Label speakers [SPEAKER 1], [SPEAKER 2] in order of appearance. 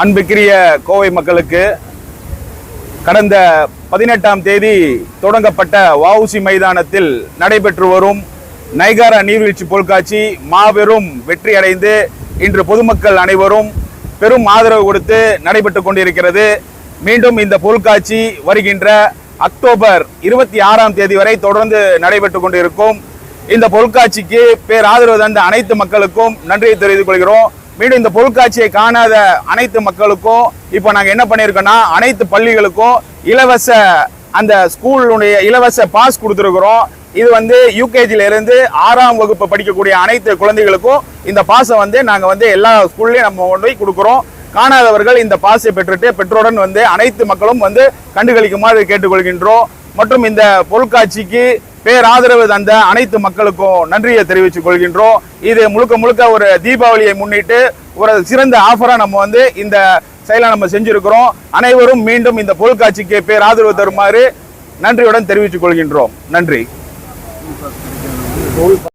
[SPEAKER 1] அன்புக்குரிய கோவை மக்களுக்கு கடந்த பதினெட்டாம் தேதி தொடங்கப்பட்ட வஉசி மைதானத்தில் நடைபெற்று வரும் நைகாரா நீர்வீழ்ச்சி பொருட்காட்சி மாபெரும் வெற்றி அடைந்து இன்று பொதுமக்கள் அனைவரும் பெரும் ஆதரவு கொடுத்து நடைபெற்று கொண்டிருக்கிறது. மீண்டும் இந்த பொருட்காட்சி வருகின்ற அக்டோபர் இருபத்தி ஆறாம் தேதி வரை தொடர்ந்து நடைபெற்று கொண்டிருக்கும். இந்த பொருட்காட்சிக்கு பேர் ஆதரவு தந்த அனைத்து மக்களுக்கும் நன்றியை தெரிவித்துக் கொள்கிறோம். மீண்டும் இந்த பொருட்காட்சியை காணாத அனைத்து மக்களுக்கும் இப்போ நாங்கள் என்ன பண்ணியிருக்கோம்னா அனைத்து பள்ளிகளுக்கும் இலவச அந்த ஸ்கூலுடைய இலவச பாஸ் கொடுத்துருக்குறோம். இது வந்து யூகேஜில ஆறாம் வகுப்பு படிக்கக்கூடிய அனைத்து குழந்தைகளுக்கும் இந்த பாஸை வந்து நாங்கள் வந்து எல்லா ஸ்கூல்லையும் நம்ம கொண்டு போய் கொடுக்குறோம். காணாதவர்கள் இந்த பாஸை பெற்றுட்டு பெற்றோருடன் வந்து அனைத்து மக்களும் வந்து கண்டுகளிக்குமாறு கேட்டுக்கொள்கின்றோம். மற்றும் இந்த பொருட்காட்சிக்கு பேராதரவு தந்த அனைத்து மக்களுக்கும் நன்றியை தெரிவித்துக் கொள்கின்றோம். இது முழுக்க முழுக்க ஒரு தீபாவளியை முன்னிட்டு ஒரு சிறந்த ஆஃபராக நம்ம வந்து இந்த செயலை நம்ம செஞ்சுருக்கிறோம். அனைவரும் மீண்டும் இந்த பொருட்காட்சிக்கு பேராதரவு தருமாறு நன்றியுடன் தெரிவித்துக் கொள்கின்றோம். நன்றி.